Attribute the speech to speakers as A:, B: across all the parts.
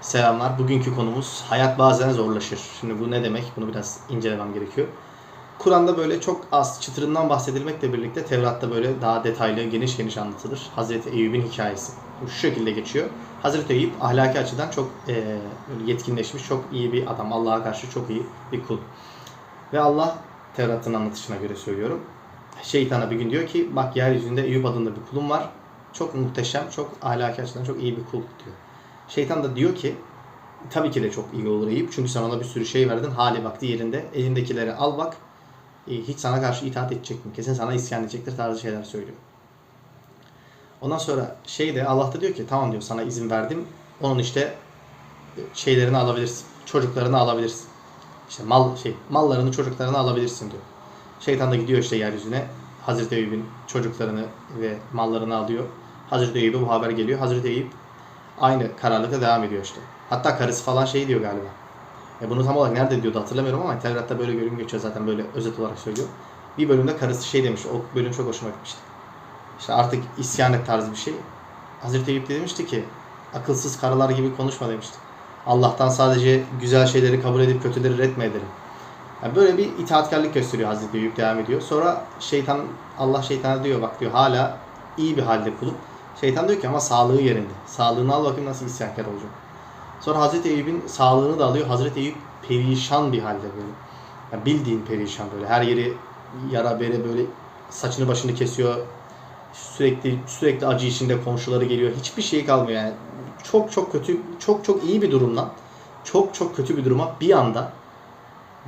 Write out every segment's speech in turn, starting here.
A: Selamlar. Bugünkü konumuz hayat bazen zorlaşır. Şimdi bu ne demek? Bunu biraz incelemem gerekiyor. Kur'an'da böyle çok az çıtırından bahsedilmekle birlikte Tevrat'ta böyle daha detaylı, geniş geniş anlatılır. Hazreti Eyüp'ün hikayesi. Şu şekilde geçiyor. Hazreti Eyüp ahlaki açıdan çok e, yetkinleşmiş, çok iyi bir adam. Allah'a karşı çok iyi bir kul. Ve Allah Tevrat'ın anlatışına göre söylüyorum. Şeytana bir gün diyor ki bak yeryüzünde Eyüp adında bir kulum var. Çok muhteşem, çok ahlaki açıdan çok iyi bir kul diyor. Şeytan da diyor ki tabii ki de çok iyi olur Eyüp. Çünkü sen ona bir sürü şey verdin. Hali vakti yerinde. Elindekileri al bak. E, Hiç sana karşı itaat edecek mi? Kesin sana isyan edecektir tarzı şeyler söylüyor. Ondan sonra şey de Allah da diyor ki tamam diyor sana izin verdim. Onun işte e, şeylerini alabilirsin. Çocuklarını alabilirsin. İşte mal şey mallarını çocuklarını alabilirsin diyor. Şeytan da gidiyor işte yeryüzüne. Hazreti Eyüp'ün çocuklarını ve mallarını alıyor. Hazreti Eyüp'e bu haber geliyor. Hazreti Eyüp aynı kararlılıkla devam ediyor işte. Hatta karısı falan şey diyor galiba. Ya bunu tam olarak nerede diyordu hatırlamıyorum ama Tevrat'ta böyle bölüm geçiyor zaten böyle özet olarak söylüyor. Bir bölümde karısı şey demiş. O bölüm çok hoşuma gitmişti. İşte artık isyan et tarzı bir şey. Hazreti Eyüp de demişti ki akılsız karılar gibi konuşma demişti. Allah'tan sadece güzel şeyleri kabul edip kötüleri retme edelim. Yani böyle bir itaatkarlık gösteriyor Hazreti Eyüp devam ediyor. Sonra şeytan Allah şeytana diyor bak diyor hala iyi bir halde kulum. Şeytan diyor ki ama sağlığı yerinde. Sağlığını al bakayım nasıl isyankar olacak. Sonra Hazreti Eyüp'ün sağlığını da alıyor. Hazreti Eyüp perişan bir halde böyle. Yani bildiğin perişan böyle. Her yeri yara bere böyle saçını başını kesiyor. Sürekli sürekli acı içinde komşuları geliyor. Hiçbir şey kalmıyor yani. Çok çok kötü, çok çok iyi bir durumdan çok çok kötü bir duruma bir anda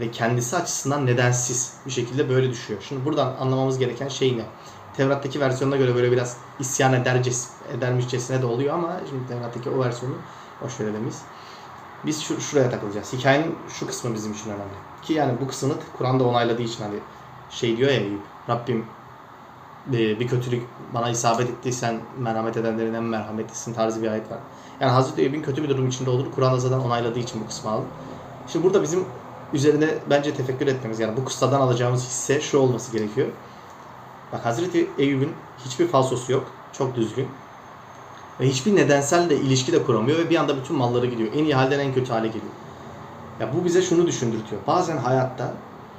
A: ve kendisi açısından nedensiz bir şekilde böyle düşüyor. Şimdi buradan anlamamız gereken şey ne? Tevrat'taki versiyonuna göre böyle biraz isyan ederces, edermişçesine de oluyor ama şimdi Tevrat'taki o versiyonu boş verelim biz. Biz şu, şuraya takılacağız. Hikayenin şu kısmı bizim için önemli. Ki yani bu kısmını Kur'an'da onayladığı için hani şey diyor ya Rabbim e, bir kötülük bana isabet etti sen merhamet edenlerin en merhametlisin tarzı bir ayet var. Yani Hazreti Eyüp'ün kötü bir durum içinde olduğunu Kur'an'da zaten onayladığı için bu kısmı aldım. Şimdi burada bizim üzerine bence tefekkür etmemiz yani bu kıssadan alacağımız hisse şu olması gerekiyor. Bak Hazreti Eyüp'ün hiçbir falsosu yok. Çok düzgün. Ve hiçbir nedensel de ilişki de kuramıyor ve bir anda bütün malları gidiyor. En iyi halden en kötü hale geliyor. Ya bu bize şunu düşündürtüyor. Bazen hayatta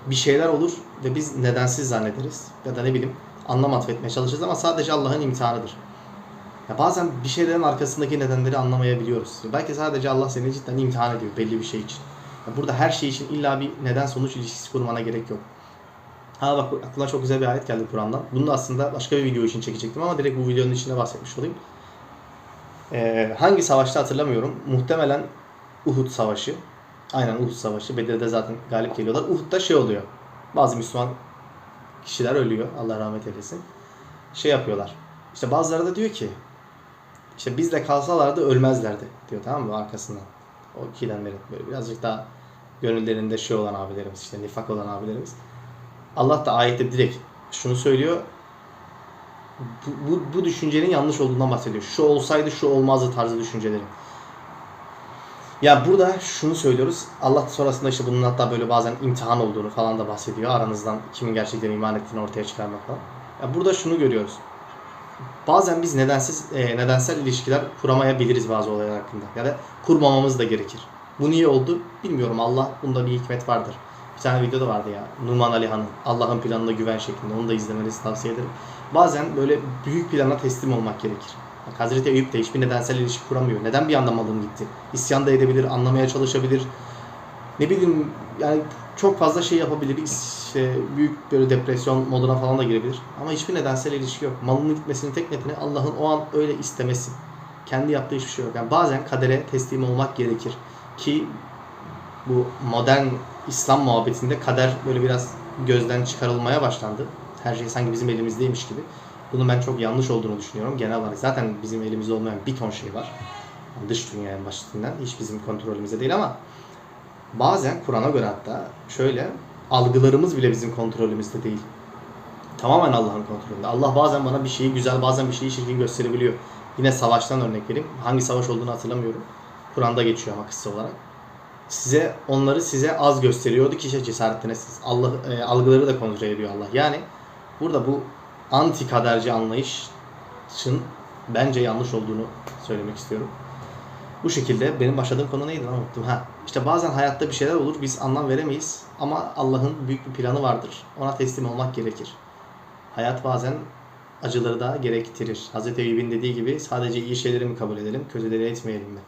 A: bir şeyler olur ve biz nedensiz zannederiz. Ya da ne bileyim anlam atfetmeye çalışırız ama sadece Allah'ın imtihanıdır. Ya bazen bir şeylerin arkasındaki nedenleri anlamayabiliyoruz. Belki sadece Allah seni cidden imtihan ediyor belli bir şey için. Ya burada her şey için illa bir neden sonuç ilişkisi kurmana gerek yok. Ha bak aklıma çok güzel bir ayet geldi Kur'an'dan. Bunu da aslında başka bir video için çekecektim ama direkt bu videonun içinde bahsetmiş olayım. Ee, hangi savaşta hatırlamıyorum. Muhtemelen Uhud Savaşı. Aynen Uhud Savaşı. Bedir'de zaten galip geliyorlar. Uhud'da şey oluyor. Bazı Müslüman kişiler ölüyor. Allah rahmet eylesin. Şey yapıyorlar. İşte bazıları da diyor ki işte bizle kalsalardı ölmezlerdi diyor tamam mı arkasından. O kilenlerin böyle birazcık daha gönüllerinde şey olan abilerimiz işte nifak olan abilerimiz. Allah da ayette direkt şunu söylüyor. Bu, bu, bu düşüncenin yanlış olduğundan bahsediyor. Şu olsaydı şu olmazdı tarzı düşüncelerin. Ya burada şunu söylüyoruz. Allah sonrasında işte bunun hatta böyle bazen imtihan olduğunu falan da bahsediyor. Aranızdan kimin gerçekten iman ettiğini ortaya çıkarmak falan. Ya burada şunu görüyoruz. Bazen biz nedensiz e, nedensel ilişkiler kuramayabiliriz bazı olaylar hakkında. Ya da kurmamamız da gerekir. Bu niye oldu bilmiyorum. Allah bunda bir hikmet vardır. Bir tane video da vardı ya. Numan Alihan'ın Allah'ın planına güven şeklinde. Onu da izlemenizi tavsiye ederim. Bazen böyle büyük plana teslim olmak gerekir. Bak Hazreti Eyüp de hiçbir nedensel ilişki kuramıyor. Neden bir anda malım gitti? İsyan da edebilir, anlamaya çalışabilir. Ne bileyim yani çok fazla şey yapabilir. İşte büyük böyle depresyon moduna falan da girebilir. Ama hiçbir nedensel ilişki yok. Malının gitmesinin tek nedeni Allah'ın o an öyle istemesi. Kendi yaptığı hiçbir şey yok. Yani bazen kadere teslim olmak gerekir. Ki bu modern İslam muhabbetinde kader böyle biraz gözden çıkarılmaya başlandı. Her şey sanki bizim elimizdeymiş gibi. Bunun ben çok yanlış olduğunu düşünüyorum. Genel olarak zaten bizim elimizde olmayan bir ton şey var. Dış dünyanın başından hiç bizim kontrolümüzde değil ama bazen Kur'an'a göre hatta şöyle algılarımız bile bizim kontrolümüzde değil. Tamamen Allah'ın kontrolünde. Allah bazen bana bir şeyi güzel bazen bir şeyi çirkin gösterebiliyor. Yine savaştan örnek vereyim. Hangi savaş olduğunu hatırlamıyorum. Kur'an'da geçiyor ama kısa olarak. Size onları size az gösteriyordu ki işte cesaretlenesiniz. Allah e, algıları da kontrol ediyor Allah. Yani burada bu anti kaderci anlayışın bence yanlış olduğunu söylemek istiyorum. Bu şekilde benim başladığım konu neydi lan unuttum. Ha, işte bazen hayatta bir şeyler olur biz anlam veremeyiz ama Allah'ın büyük bir planı vardır. Ona teslim olmak gerekir. Hayat bazen acıları da gerektirir. Hz. Eyyub'in dediği gibi sadece iyi şeyleri mi kabul edelim, kötüleri etmeyelim mi?